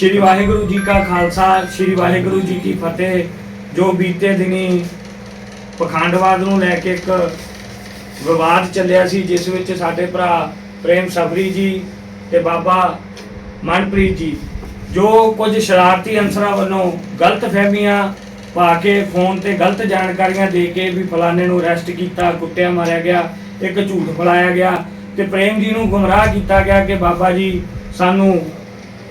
ਸ਼੍ਰੀ ਵਾਹਿਗੁਰੂ ਜੀ ਕਾ ਖਾਲਸਾ, ਸ਼੍ਰੀ ਵਾਹਿਗੁਰੂ ਜੀ ਕੀ ਫਤਿਹ। ਜੋ ਬੀਤੇ ਦਿਨੀ ਪਖੰਡਵਾਦ ਨੂੰ ਲੈ ਕੇ ਇੱਕ ਵਿਵਾਦ ਚੱਲਿਆ ਸੀ, ਜਿਸ ਵਿੱਚ ਸਾਡੇ ਭਰਾ ਪ੍ਰੇਮ ਸਬਰੀ ਜੀ ਤੇ ਬਾਬਾ ਮਨਪ੍ਰੀਤ ਜੀ, ਜੋ ਕੁਝ ਸ਼ਰਾਰਤੀ ਅਨਸਰਾਂ ਵੱਲੋਂ ਗਲਤ ਫਹਿਮੀਆਂ ਪਾ ਕੇ ਫੋਨ ਤੇ ਗਲਤ ਜਾਣਕਾਰੀਆਂ ਦੇ ਕੇ ਵੀ ਫਲਾਣੇ ਨੂੰ ਅਰੈਸਟ ਕੀਤਾ, ਕੁੱਟਿਆ, ਮਾਰਿਆ ਗਿਆ, ਇੱਕ ਝੂਠ ਫਲਾਇਆ ਗਿਆ ਤੇ ਪ੍ਰੇਮ ਜੀ ਨੂੰ ਗੁੰਮਰਾਹ ਕੀਤਾ ਗਿਆ ਕਿ ਬਾਬਾ ਜੀ ਸਾਨੂੰ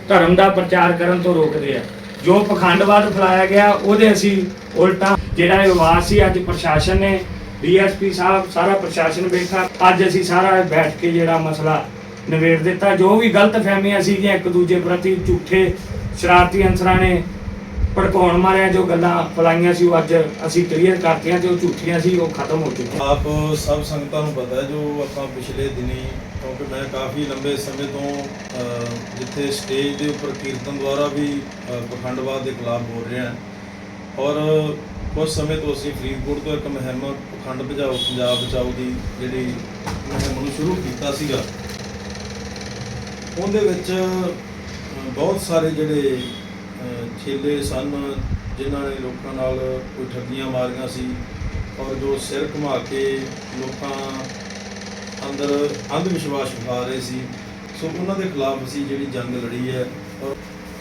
ਧਰਮ ਦਾ ਪ੍ਰਚਾਰ ਕਰਨ ਤੋਂ ਰੋਕਦੇ ਆ। ਜੋ ਪਖੰਡਵਾਦ ਫੈਲਾਇਆ ਗਿਆ, ਉਹਦੇ ਅਸੀਂ ਉਲਟਾ ਜਿਹੜਾ ਇਹ ਵਿਵਾਦ ਸੀ, ਅੱਜ ਪ੍ਰਸ਼ਾਸਨ ਨੇ, ਡੀਐਸਪੀ ਸਾਹਿਬ, ਸਾਰਾ ਪ੍ਰਸ਼ਾਸਨ ਬੈਠਾ। ਅੱਜ ਅਸੀਂ ਸਾਰਾ ਬੈਠ ਕੇ ਜਿਹੜਾ ਮਸਲਾ ਨਿਬੇੜ ਦਿੱਤਾ। ਜੋ ਵੀ ਗਲਤ ਫਹਿਮੀਆਂ ਸੀਗੀਆਂ, ਇੱਕ ਦੂਜੇ ਪ੍ਰਤੀ ਝੂਠੇ ਸ਼ਰਾਰਤੀ ਅਨਸਰਾਂ ਨੇ ਭੜਕਾਉਣ ਮਾਰਿਆ, ਜੋ ਗੱਲਾਂ ਫਲਾਈਆਂ ਸੀ, ਉਹ ਅੱਜ ਅਸੀਂ ਕਲੀਅਰ ਕਰਤੀਆਂ ਜੋ ਝੂਠੀਆਂ ਸੀ, ਉਹ ਖਤਮ ਹੋ ਚੁੱਕੀਆਂ। ਆਪ ਸਭ ਸੰਗਤਾਂ ਨੂੰ ਪਤਾ ਜੋ ਆਪਾਂ ਪਿਛਲੇ ਦਿਨੀ, ਕਿਉਂਕਿ ਮੈਂ ਕਾਫੀ ਲੰਬੇ ਸਮੇਂ ਤੋਂ ਅਹ, ਸਟੇਜ ਦੇ ਉੱਪਰ ਕੀਰਤਨ ਦੁਆਰਾ ਵੀ ਪਖੰਡਵਾਦ ਦੇ ਖਿਲਾਫ ਬੋਲ ਰਿਹਾ ਹਾਂ। ਔਰ ਕੁਝ ਸਮੇਂ ਤੋਂ ਅਸੀਂ ਫਰੀਦਕੋਟ ਤੋਂ ਇੱਕ ਮੁਹਿੰਮ ਪਖੰਡ ਭਜਾਓ ਪੰਜਾਬ ਬਚਾਓ ਦੀ ਜਿਹੜੀ ਮੁਹਿੰਮ ਨੂੰ ਸ਼ੁਰੂ ਕੀਤਾ ਸੀਗਾ। ਉਹਦੇ ਵਿੱਚ ਬਹੁਤ ਸਾਰੇ ਜਿਹੜੇ ਛੇਲੇ ਸਨ ਜਿਨ੍ਹਾਂ ਨੇ ਲੋਕਾਂ ਨਾਲ ਕੋਈ ਠੱਗੀਆਂ ਮਾਰੀਆਂ ਸੀ। ਔਰ ਜੋ ਸਿਰ ਘੁਮਾ ਕੇ ਲੋਕਾਂ ਅੰਦਰ ਅੰਧ ਵਿਸ਼ਵਾਸ ਫੈਲਾ ਰਹੇ ਸੀ। ਸੋ ਉਹਨਾਂ ਦੇ ਖਿਲਾਫ ਅਸੀਂ ਜਿਹੜੀ ਜੰਗ ਲੜੀ ਹੈ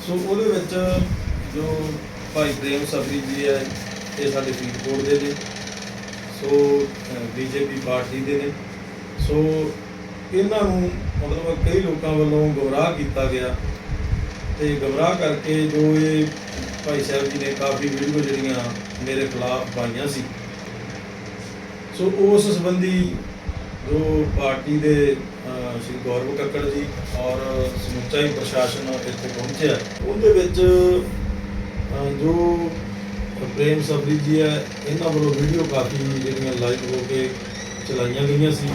ਸੋ ਉਹਦੇ ਵਿੱਚ ਜੋ ਭਾਈ ਪ੍ਰੇਮ ਸਬਰੀ ਜੀ ਹੈ, ਇਹ ਸਾਡੇ ਫਰੀਦਕੋਟ ਦੇ ਨੇ, ਸੋ ਬੀਜੇਪੀ ਪਾਰਟੀ ਦੇ ਨੇ। ਸੋ ਇਹਨਾਂ ਨੂੰ ਮਤਲਬ ਕਈ ਲੋਕਾਂ ਵੱਲੋਂ ਗੁੰਮਰਾਹ ਕੀਤਾ ਗਿਆ ਤੇ ਗੁੰਮਰਾਹ ਕਰਕੇ ਜੋ ਇਹ ਭਾਈ ਸਾਹਿਬ ਜੀ ਨੇ ਕਾਫੀ ਵੀਡੀਓ ਜਿਹੜੀਆਂ ਮੇਰੇ ਖਿਲਾਫ ਪਾਈਆਂ ਸੀ। ਸੋ ਉਸ ਸੰਬੰਧੀ ਜੋ ਪਾਰਟੀ ਦੇ ਸ਼੍ਰੀ ਗੌਰਵ ਕੱਕੜ ਜੀ ਔਰ ਸਮੁੱਚਾ ਹੀ ਪ੍ਰਸ਼ਾਸਨ ਇੱਥੇ ਪਹੁੰਚਿਆ। ਉਹਦੇ ਵਿੱਚ ਜੋ ਪ੍ਰੇਮ ਸਬਰੀ ਜੀ ਹੈ, ਇਹਨਾਂ ਵੱਲੋਂ ਵੀਡੀਓ ਕਾਫੀ ਜਿਹੜੀਆਂ ਲਾਈਵ ਹੋ ਕੇ ਚਲਾਈਆਂ ਗਈਆਂ ਸੀ।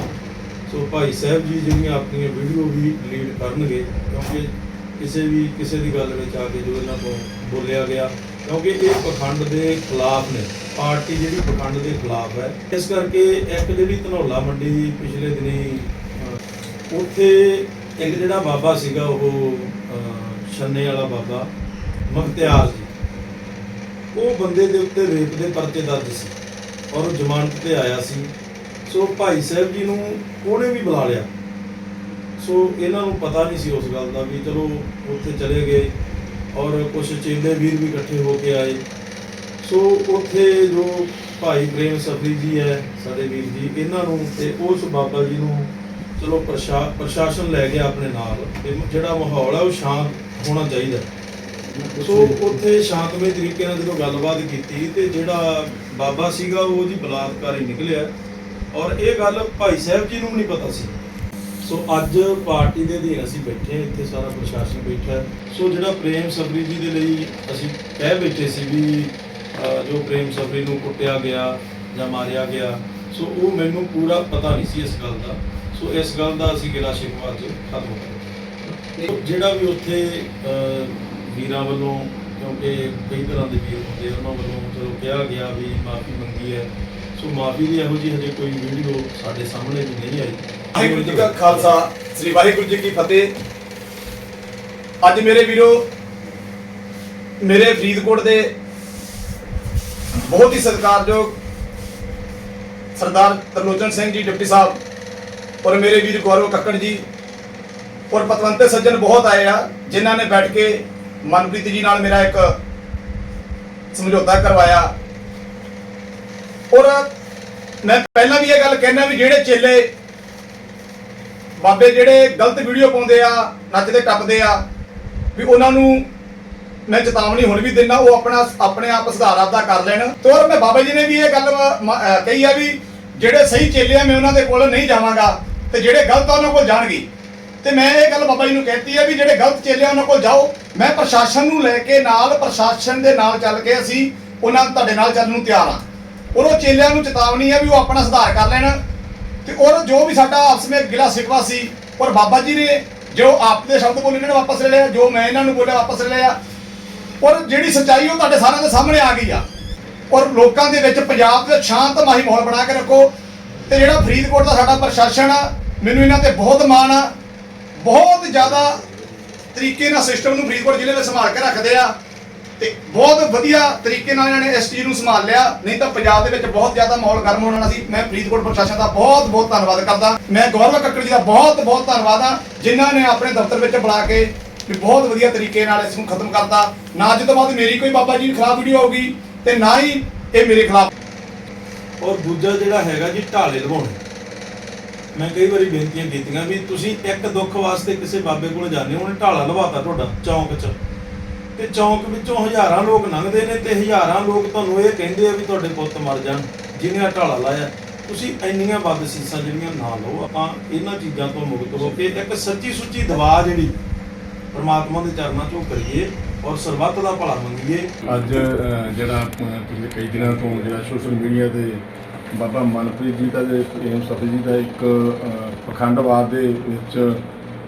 ਸੋ ਭਾਈ ਸਾਹਿਬ ਜੀ ਜਿਹੜੀਆਂ ਆਪਣੀਆਂ ਵੀਡੀਓ ਵੀ ਡਿਲੀਟ ਕਰਨਗੇ, ਕਿਉਂਕਿ ਕਿਸੇ ਵੀ, ਕਿਸੇ ਦੀ ਗੱਲ ਵਿੱਚ ਆ ਕੇ ਜੋ ਇਹਨਾਂ ਤੋਂ ਬੋਲਿਆ ਗਿਆ ਕਿਉਂਕਿ ਇਹ ਪਖੰਡ ਦੇ ਖਿਲਾਫ ਨੇ। ਪਾਰਟੀ ਜਿਹੜੀ ਪਖੰਡ ਦੇ ਖਿਲਾਫ ਹੈ। ਇਸ ਕਰਕੇ ਇੱਕ ਜਿਹੜੀ ਧਨੌਲਾ ਮੰਡੀ ਪਿਛਲੇ ਦਿਨੀ ਉੱਥੇ ਇੱਕ ਜਿਹੜਾ ਬਾਬਾ ਸੀਗਾ ਉਹ ਛੰਨੇ ਵਾਲਾ ਬਾਬਾ, ਮੁਖਤਿਆਰ ਜੀ, ਉਹ ਬੰਦੇ ਦੇ ਉੱਤੇ ਰੇਪ ਦੇ ਪਰਚੇ ਦਰਜ ਸੀ ਔਰ ਉਹ ਜ਼ਮਾਨਤ ਤੇ ਆਇਆ ਸੀ। ਸੋ ਭਾਈ ਸਾਹਿਬ ਜੀ ਨੂੰ ਉਹਨੇ ਵੀ ਬੁਲਾ ਲਿਆ। ਸੋ ਇਹਨਾਂ ਨੂੰ ਪਤਾ ਨਹੀਂ ਸੀ ਉਸ ਗੱਲ ਦਾ ਵੀ ਚਲੋ ਉੱਥੇ ਚਲੇ ਗਏ। ਔਰ ਕੁਝ ਚੇਲੇ ਵੀਰ ਵੀ ਇਕੱਠੇ ਹੋ ਕੇ ਆਏ। ਸੋ ਉੱਥੇ ਜੋ ਭਾਈ ਪ੍ਰੇਮ ਸਫਰੀ ਜੀ ਹੈ, ਸਾਡੇ ਵੀਰ ਜੀ, ਇਹਨਾਂ ਨੂੰ ਤੇ ਉਸ ਬਾਬਾ ਜੀ ਨੂੰ ਚਲੋ ਪ੍ਰਸ਼ਾ- ਪ੍ਰਸ਼ਾਸਨ ਲੈ ਗਿਆ ਆਪਣੇ ਨਾਲ ਤੇ ਜਿਹੜਾ ਮਾਹੌਲ ਹੈ ਉਹ ਸ਼ਾਂਤ ਹੋਣਾ ਚਾਹੀਦਾ। ਸੋ ਉੱਥੇ ਸ਼ਾਂਤਮਈ ਤਰੀਕੇ ਨਾਲ ਜਦੋਂ ਗੱਲਬਾਤ ਕੀਤੀ ਤੇ ਜਿਹੜਾ ਬਾਬਾ ਸੀਗਾ ਉਹ ਜੀ ਬਲਾਤਕਾਰੀ ਨਿਕਲਿਆ। ਔਰ ਇਹ ਗੱਲ ਭਾਈ ਸਾਹਿਬ ਜੀ ਨੂੰ ਵੀ ਨਹੀਂ ਪਤਾ ਸੀ। ਸੋ ਅੱਜ ਪਾਰਟੀ ਦੇ ਅਧੀਨ ਅਸੀਂ ਬੈਠੇ ਇੱਥੇ ਸਾਰਾ ਪ੍ਰਸ਼ਾਸਨ ਬੈਠਾ ਸੋ ਜਿਹੜਾ ਪ੍ਰੇਮ ਸਬਰੀ ਜੀ ਦੇ ਲਈ ਅਸੀਂ ਕਹਿ ਬੈਠੇ ਸੀ ਵੀ ਜੋ ਪ੍ਰੇਮ ਸਬਰੀ ਨੂੰ ਕੁੱਟਿਆ ਗਿਆ ਜਾਂ ਮਾਰਿਆ ਗਿਆ ਸੋ ਉਹ ਮੈਨੂੰ ਪੂਰਾ ਪਤਾ ਨਹੀਂ ਸੀ ਇਸ ਗੱਲ ਦਾ। ਸੋ ਇਸ ਗੱਲ ਦਾ ਅਸੀਂ ਗਿਲਾ ਸ਼ਿਕਵਾ ਅੱਜ ਖਤਮ ਕਰ ਜਿਹੜਾ ਵੀ ਉੱਥੇ ਵੀਰਾਂ ਵੱਲੋਂ ਕਿਉਂਕਿ ਕਈ ਤਰ੍ਹਾਂ ਦੇ ਵੀਰ ਹੁੰਦੇ ਆ, ਉਹਨਾਂ ਵੱਲੋਂ ਚਲੋ ਕਿਹਾ ਗਿਆ ਵੀ ਮਾਫੀ ਮੰਗੀ ਹੈ। ਸੋ ਮਾਫੀ ਦੀ ਇਹੋ ਜਿਹੀ ਹਜੇ ਕੋਈ ਵੀਡੀਓ ਸਾਡੇ ਸਾਹਮਣੇ ਵੀ ਨਹੀਂ ਆਈ। ਵਾਹਿਗੁਰੂ ਜੀ ਕਾ ਖਾਲਸਾ, ਸ੍ਰੀ ਵਾਹਿਗੁਰੂ ਜੀ ਕੀ ਫਤਿਹ। ਅੱਜ ਮੇਰੇ ਵੀਰੋ, ਮੇਰੇ ਫਰੀਦਕੋਟ ਦੇ ਬਹੁਤ ਹੀ ਸਤਿਕਾਰਯੋਗ ਸਰਦਾਰ ਤਰਲੋਚਨ ਸਿੰਘ ਜੀ, ਡਿਪਟੀ ਸਾਹਿਬ, ਔਰ ਮੇਰੇ ਵੀਰ ਗੌਰਵ ਕੱਕੜ ਜੀ, ਔਰ ਪਤਵੰਤੇ ਸੱਜਣ ਬਹੁਤ ਆਏ ਆ, ਜਿਨ੍ਹਾਂ ਨੇ ਬੈਠ ਕੇ ਮਨਪ੍ਰੀਤ ਜੀ ਨਾਲ ਮੇਰਾ ਇੱਕ ਸਮਝੌਤਾ ਕਰਵਾਇਆ। ਔਰ ਮੈਂ ਪਹਿਲਾਂ ਵੀ ਇਹ ਗੱਲ ਕਹਿਣਾ ਵੀ ਜਿਹੜੇ ਚੇਲੇ ਬਾਬੇ ਜਿਹੜੇ ਗਲਤ ਵੀਡੀਓ ਪਾਉਂਦੇ ਆ ਨੱਚਦੇ ਟੱਪਦੇ ਆ, ਵੀ ਉਹਨਾਂ ਨੂੰ ਮੈਂ ਚੇਤਾਵਨੀ ਹੁਣ ਵੀ ਦਿੰਦਾ, ਉਹ ਆਪਣਾ ਆਪਣੇ ਆਪ ਸੁਧਾਰ ਆਪਦਾ ਕਰ ਲੈਣ। ਤੇ ਔਰ ਮੈਂ ਬਾਬਾ ਜੀ ਨੇ ਵੀ ਇਹ ਗੱਲ ਕਹੀ ਆ ਵੀ ਜਿਹੜੇ ਸਹੀ ਚੇਲੇ ਆ, ਮੈਂ ਉਹਨਾਂ ਦੇ ਕੋਲ ਨਹੀਂ ਜਾਵਾਂਗਾ, ਤੇ ਜਿਹੜੇ ਗਲਤ ਆ, ਉਹਨਾਂ ਕੋਲ ਜਾਣਗੇ। ਤੇ ਮੈਂ ਇਹ ਗੱਲ ਬਾਬਾ ਜੀ ਨੂੰ ਕਹਿਤੀ ਆ ਵੀ ਜਿਹੜੇ ਗਲਤ ਚੇਲੇ ਆ, ਉਹਨਾਂ ਕੋਲ ਜਾਓ। ਮੈਂ ਪ੍ਰਸ਼ਾਸਨ ਨੂੰ ਲੈ ਕੇ ਨਾਲ, ਪ੍ਰਸ਼ਾਸਨ ਦੇ ਨਾਲ ਚੱਲ ਕੇ ਅਸੀਂ ਉਹਨਾਂ ਤੁਹਾਡੇ ਨਾਲ ਚੱਲਣ ਨੂੰ ਤਿਆਰ ਆ। ਔਰ ਉਹ ਚੇਲਿਆਂ ਨੂੰ ਚੇਤਾਵਨੀ ਆ ਵੀ ਉਹ ਆਪਣਾ ਸੁਧਾਰ ਕਰ ਲੈਣ। ਤੇ ਔਰ ਜੋ ਵੀ ਸਾਡਾ ਆਪਸ ਵਿੱਚ ਗਿਲਾ ਸਿਕਵਾ ਸੀ, ਔਰ ਬਾਬਾ ਜੀ ਨੇ ਜੋ ਆਪ ਦੇ ਸ਼ਬਦ ਬੋਲੇ ਇਹਨਾਂ ਨੇ ਵਾਪਸ ਲੈ ਲਿਆ, ਜੋ ਮੈਂ ਇਹਨਾਂ ਨੂੰ ਬੋਲਿਆ, ਵਾਪਸ ਲੈ ਲਿਆ। ਔਰ ਜਿਹੜੀ ਸੱਚਾਈ ਉਹ ਤੁਹਾਡੇ ਸਾਰਿਆਂ ਦੇ ਸਾਹਮਣੇ ਆ ਗਈ ਆ। ਔਰ ਲੋਕਾਂ ਦੇ ਵਿੱਚ ਪੰਜਾਬ ਦੇ ਸ਼ਾਂਤਮਈ ਮਾਹੌਲ ਬਣਾ ਕੇ ਰੱਖੋ। ਤੇ ਜਿਹੜਾ ਫਰੀਦਕੋਟ ਦਾ ਸਾਡਾ ਪ੍ਰਸ਼ਾਸਨ ਆ, ਮੈਨੂੰ ਇਹਨਾਂ ਤੇ ਬਹੁਤ ਮਾਣ ਆ। ਬਹੁਤ ਜ਼ਿਆਦਾ ਤਰੀਕੇ ਨਾਲ ਸਿਸਟਮ ਨੂੰ ਫਰੀਦਕੋਟ ਜ਼ਿਲ੍ਹੇ ਵਿੱਚ ਸੰਭਾਲ ਕੇ ਰੱਖਦੇ ਆ। ਤੇ ਬਹੁਤ ਵਧੀਆ ਤਰੀਕੇ ਨਾਲ ਇਹਨਾਂ ਨੇ ਇਸ ਚੀਜ਼ ਨੂੰ ਸੰਭਾਲ ਲਿਆ। ਨਹੀਂ ਤਾਂ ਪੰਜਾਬ ਦੇ ਵਿੱਚ ਬਹੁਤ ਜ਼ਿਆਦਾ ਮਾਹੌਲ ਗਰਮ ਹੋਣਾ ਸੀ। ਮੈਂ ਫਰੀਦਕੋਟ ਪ੍ਰਸ਼ਾਸਨ ਦਾ ਬਹੁਤ ਬਹੁਤ ਧੰਨਵਾਦ ਕਰਦਾ। ਮੈਂ ਗੌਰਵ ਕੱਕੜ ਜੀ ਦਾ ਬਹੁਤ ਬਹੁਤ ਧੰਨਵਾਦ ਆ ਜਿਨ੍ਹਾਂ ਨੇ ਆਪਣੇ ਦਫ਼ਤਰ ਵਿੱਚ ਬੁਲਾ ਕੇ ਵੀ ਬਹੁਤ ਵਧੀਆ ਤਰੀਕੇ ਨਾਲ ਇਸ ਨੂੰ ਖਤਮ ਕਰਤਾ। ਨਾ ਅੱਜ ਤੋਂ ਬਾਅਦ ਮੇਰੀ ਕੋਈ ਬਾਬਾ ਜੀ ਦੀ ਖਿਲਾਫ ਵੀਡੀਓ ਹੋਊਗੀ ਤੇ ਨਾ ਹੀ ਇਹ ਮੇਰੇ ਖਿਲਾਫ। ਔਰ ਦੂਜਾ ਜਿਹੜਾ ਹੈਗਾ ਜੀ, ਢਾਲੇ ਲਵਾਉਣੇ। ਮੈਂ ਕਈ ਵਾਰੀ ਬੇਨਤੀਆਂ ਕੀਤੀਆਂ ਵੀ ਤੁਸੀਂ ਇੱਕ ਦੁੱਖ ਵਾਸਤੇ ਕਿਸੇ ਬਾਬੇ ਕੋਲ ਜਾਂਦੇ ਹੋ, ਉਹਨੇ ਢਾਲਾ ਲਵਾਤਾ ਤੁਹਾਡਾ, ਚੌਂਕ 'ਚ। ਤੇ ਚੌਂਕ ਵਿੱਚੋਂ ਹਜ਼ਾਰਾਂ ਲੋਕ ਲੰਘਦੇ ਨੇ ਤੇ ਹਜ਼ਾਰਾਂ ਲੋਕ ਤੁਹਾਨੂੰ ਇਹ ਕਹਿੰਦੇ ਆ ਵੀ ਤੁਹਾਡੇ ਪੁੱਤ ਮਰ ਜਾਣ ਜਿਹਨੇ ਢਾਲਾ ਲਾਇਆ। ਤੁਸੀਂ ਇੰਨੀਆਂ ਵੱਧ ਜਿਹੜੀਆਂ ਨਾ ਲਓ ਆਪਾਂ ਇਹਨਾਂ ਚੀਜ਼ਾਂ ਤੋਂ ਮੁਕਤ ਹੋ ਕੇ ਇੱਕ ਸੱਚੀ ਸੁੱਚੀ ਦਵਾ ਜਿਹੜੀ ਪਰਮਾਤਮਾ ਦੇ ਚਰਨਾਂ 'ਚ ਉਹ ਕਰੀਏ ਔਰ ਸਰਬੱਤ ਦਾ ਭਲਾ ਮੰਗੀਏ। ਅੱਜ ਜਿਹੜਾ ਅ, ਪਿਛਲੇ ਕਈ ਦਿਨਾਂ ਤੋਂ ਜਿਹੜਾ ਸੋਸ਼ਲ ਮੀਡੀਆ ਤੇ ਬਾਬਾ ਮਨਪ੍ਰੀਤ ਜੀ ਦਾ ਤੇ ਪ੍ਰੇਮ ਸਫੀ ਜੀ ਦਾ ਇੱਕ ਅ, ਪਖੰਡਵਾਦ ਦੇ ਵਿੱਚ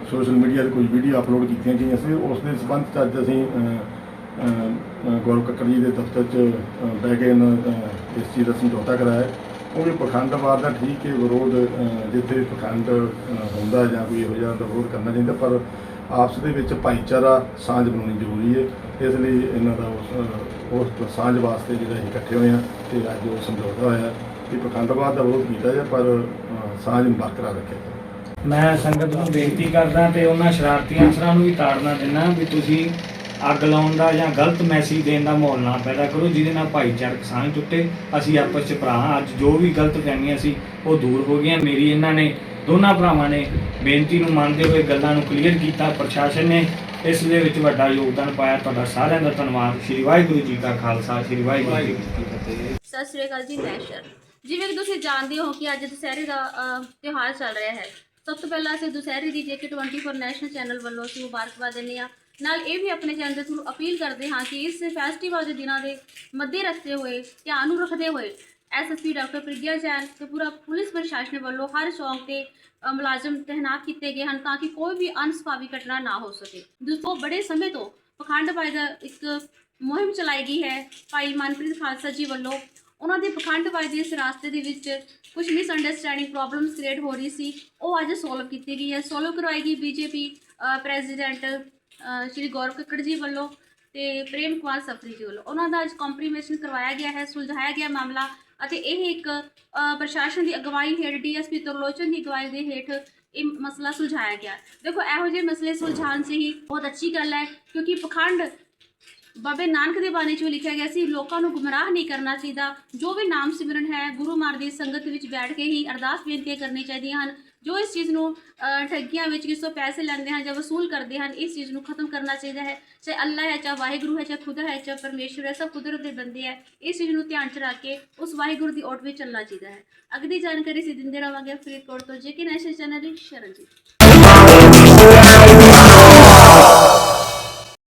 ਸੋਸ਼ਲ ਮੀਡੀਆ ਤੇ ਕੁਝ ਵੀਡੀਓ ਅਪਲੋਡ ਕੀਤੀਆਂ ਗਈਆਂ ਸੀ। ਉਸ ਦੇ ਸੰਬੰਧ 'ਚ ਅੱਜ ਅਸੀਂ ਗੌਰਵ ਕੱਕੜ ਜੀ ਦੇ ਦਫ਼ਤਰ 'ਚ ਬਹਿ ਕੇ ਇਹਨਾਂ, ਇਸ ਚੀਜ਼ ਦਾ ਸਮਝੌਤਾ ਕਰਾਇਆ। ਹੈ। ਕਿਉਂਕਿ ਪਖੰਡਵਾਦ ਦਾ ਠੀਕ ਹੈ ਵਿਰੋਧ ਜਿੱਥੇ ਪਖੰਡ ਹੁੰਦਾ ਜਾਂ ਕੋਈ ਇਹੋ ਜਿਹਾ ਦਾ ਵਿਰੋਧ ਕਰਨਾ ਚਾਹੀਦਾ ਪਰ ਆਪਸ ਦੇ ਵਿੱਚ ਭਾਈਚਾਰਾ ਸਾਂਝ ਬਣਾਉਣੀ ਜ਼ਰੂਰੀ ਹੈ। ਇਸ ਲਈ ਇਹਨਾਂ ਦਾ ਉਸ ਉਸ ਸਾਂਝ ਵਾਸਤੇ ਜਿਹੜਾ ਅਸੀਂ ਇਕੱਠੇ ਹੋਏ ਹਾਂ ਤੇ ਅੱਜ ਉਹ ਸਮਝੌਤਾ ਹੋਇਆ ਕਿ ਪਖੰਡਵਾਦ ਦਾ ਵਿਰੋਧ ਕੀਤਾ ਜਾਏ ਪਰ ਸਾਂਝ ਨੂੰ ਬਰਕਰਾਰ ਰੱਖਿਆ ਜਾਏ ਮੈਂ ਸੰਗਤ ਨੂੰ ਬੇਨਤੀ ਕਰਦਾ ਤੇ ਉਹਨਾਂ ਸ਼ਰਾਰਤੀ ਅਨਸਰਾਂ ਨੂੰ ਵੀ ਤਾੜਨਾ ਦਿੰਦਾ ਵੀ ਤੁਸੀਂ ਅੱਗ ਲਾਉਣ ਦਾ ਜਾਂ ਗਲਤ ਮੈਸੇਜ ਦੇਣ ਦਾ ਮਾਹੌਲ ਨਾ ਪੈਦਾ ਕਰੋ ਜਿਹਦੇ ਨਾਲ ਭਾਈਚਾਰਕ ਸਾਂਝ ਟੁੱਟੇ। ਅਸੀਂ ਆਪਸ ਚ ਭਰਾ ਹਾਂ। ਅੱਜ ਜੋ ਵੀ ਗਲਤ ਫਹਿਮੀਆਂ ਸੀ ਉਹ ਦੂਰ ਹੋ ਗਈਆਂ। ਮੇਰੀ ਇਹਨਾਂ ਨੇ ਦੋਨਾਂ ਭਰਾਵਾਂ ਨੇ ਬੇਨਤੀ ਨੂੰ ਮੰਨਦੇ ਹੋਏ ਗੱਲਾਂ ਨੂੰ ਕਲੀਅਰ ਕੀਤਾ। ਪ੍ਰਸ਼ਾਸਨ ਨੇ ਇਸ ਦੇ ਵਿੱਚ ਵੱਡਾ ਯੋਗਦਾਨ ਪਾਇਆ। ਤੁਹਾਡਾ ਸਾਰਿਆਂ ਦਾ ਧੰਨਵਾਦ। ਸ਼੍ਰੀ ਵਾਹਿਗੁਰੂ ਜੀ ਕਾ ਖਾਲਸਾ। ਸ਼੍ਰੀ ਵਾਹਿਗੁਰੂ ਜੀ ਕੀ ਫਤਿਹ। ਸਤਿ ਸ਼੍ਰੀ ਅਕਾਲ ਜੀ ਮੈਂ ਸ਼ਰ ਜਿਵੇਂ ਕਿ ਤੁਸੀਂ ਜਾਣਦੇ ਹੋ ਕਿ ਅੱਜ ਦੁਸਹਿਰੇ ਦਾ ਤਿਉਹਾਰ ਚੱਲ ਰਿਹਾ ਹੈ। ਸਭ ਤੋਂ ਪਹਿਲਾਂ ਅਸੀਂ ਦੁਸਹਿਰੇ ਦੀ ਜੇਕੇ 24 ਨੈਸ਼ਨਲ ਚੈਨਲ ਵੱਲੋਂ ਅਸੀਂ ਮੁਬਾਰਕਬਾਦ ਦਿੰਦੇ ਹਾਂ। ਨਾਲ ਇਹ ਵੀ ਆਪਣੇ ਚੈਨਲ ਦੇ ਥਰੂ ਅਪੀਲ ਕਰਦੇ ਹਾਂ ਕਿ ਇਸ ਫੈਸਟੀਵਲ ਦੇ ਦਿਨਾਂ ਦੇ ਮੱਦੇ ਰੱਖਦੇ ਹੋਏ, ਧਿਆਨ ਨੂੰ ਰੱਖਦੇ ਹੋਏ ਐਸਐਸਪੀ ਡਾਕਟਰ ਪ੍ਰਗਿਆ ਜੈਨ ਤੇ ਪੂਰਾ ਪੁਲਿਸ ਪ੍ਰਸ਼ਾਸਨ ਵੱਲੋਂ ਹਰ ਚੌਂਕ ਤੇ ਮੁਲਾਜ਼ਮ ਤਹਿਨਾਤ ਕੀਤੇ ਗਏ ਹਨ ਤਾਂ ਕਿ ਕੋਈ ਵੀ ਅਨਸੁਖਾਵੀ ਘਟਨਾ ਨਾ ਹੋ ਸਕੇ। ਦੂਸਰੋ ਬੜੇ ਸਮੇਂ ਤੋਂ ਪਖੰਡ ਪਾਈ ਦਾ ਇੱਕ ਮੁਹਿੰਮ ਚਲਾਈ ਗਈ ਹੈ। ਭਾਈ ਮਨਪ੍ਰੀਤ ਖਾਲਸਾ ਜੀ ਵੱਲੋਂ ਉਹਨਾਂ ਦੇ ਪਖੰਡਵਾਈ ਦੇ ਇਸ ਰਾਸਤੇ ਦੇ ਵਿੱਚ ਕੁਝ ਮਿਸ ਅੰਡਰਸਟੈਂਡਿੰਗ ਪ੍ਰੋਬਲਮਸ ਕ੍ਰੀਏਟ ਹੋ ਰਹੀ ਸੀ। ਉਹ ਅੱਜ ਸੋਲਵ ਕੀਤੀ ਗਈ ਹੈ। ਸੋਲਵ ਕਰਵਾਈ ਗਈ ਬੀਜੇਪੀ ਪ੍ਰੈਜ਼ੀਡੈਂਟ ਸ਼੍ਰੀ ਗੌਰਵ ਕੱਕੜ ਜੀ ਵੱਲੋਂ ਤੇ ਪ੍ਰੇਮ ਕੁਮਾਰ ਸਫਰੀ ਜੀ ਵੱਲੋਂ। ਉਹਨਾਂ ਦਾ ਅੱਜ ਕੰਪਰੀਮੇਸ਼ਨ ਕਰਵਾਇਆ ਗਿਆ ਹੈ, ਸੁਲਝਾਇਆ ਗਿਆ ਮਾਮਲਾ ਅਤੇ ਇਹ ਇੱਕ ਪ੍ਰਸ਼ਾਸਨ ਦੀ ਅਗਵਾਈ ਹੇਠ, ਡੀਐਸਪੀ ਤਰਲੋਚਨ ਦੀ ਅਗਵਾਈ ਦੇ ਹੇਠ ਇਹ ਮਸਲਾ ਸੁਲਝਾਇਆ ਗਿਆ। ਦੇਖੋ, ਇਹੋ ਜਿਹੇ ਮਸਲੇ ਸੁਲਝਾਉਣ ਸੇ ਹੀ ਬਹੁਤ ਅੱਛੀ ਗੱਲ ਹੈ ਕਿਉਂਕਿ ਪਖੰਡ ਬਾਬੇ ਨਾਨਕ ਦੇ ਬਾਣੀ 'ਚ ਵੀ ਲਿਖਿਆ ਗਿਆ ਸੀ, ਲੋਕਾਂ ਨੂੰ ਗੁੰਮਰਾਹ ਨਹੀਂ ਕਰਨਾ ਚਾਹੀਦਾ। ਜੋ ਵੀ ਨਾਮ ਸਿਮਰਨ ਹੈ, ਗੁਰੂ ਮਾਰ ਦੀ ਸੰਗਤ ਵਿੱਚ ਬੈਠ ਕੇ ਹੀ ਅਰਦਾਸ ਬੇਨਤੀਆਂ ਕਰਨੀ ਚਾਹੀਦੀਆਂ ਹਨ। ਜੋ ਇਸ ਚੀਜ਼ ਨੂੰ ਠੱਗੀਆਂ ਵਿੱਚ ਕਿਸੇ ਤੋਂ ਪੈਸੇ ਲੈਂਦੇ ਹਨ ਜਾਂ ਵਸੂਲ ਕਰਦੇ ਹਨ, ਇਸ ਚੀਜ਼ ਨੂੰ ਖਤਮ ਕਰਨਾ ਚਾਹੀਦਾ ਹੈ। ਚਾਹੇ ਅੱਲਾ ਹੈ, ਚਾਹੇ ਵਾਹਿਗੁਰੂ ਹੈ, ਚਾਹੇ ਖੁਦਾ ਹੈ, ਚਾਹੇ ਪਰਮੇਸ਼ਰ ਹੈ, ਸਭ ਕੁਦਰਤ ਦੇ ਬੰਦੇ ਹੈ। ਇਸ ਚੀਜ਼ ਨੂੰ ਧਿਆਨ ਚ ਰੱਖ ਕੇ ਉਸ ਵਾਹਿਗੁਰੂ ਦੀ ਓਟ ਵਿੱਚ ਚੱਲਣਾ ਚਾਹੀਦਾ ਹੈ। ਅਗਲੀ ਜਾਣਕਾਰੀ ਅਸੀਂ ਦਿੰਦੇ ਰਹਾਂਗੇ ਫਰੀਦਕੋਟ ਤੋਂ। ਜੇ ਜੇਕੇ ਨੈਸ਼ਨਲ ਚੈਨਲ ਦੀ ਸ਼ਰਨ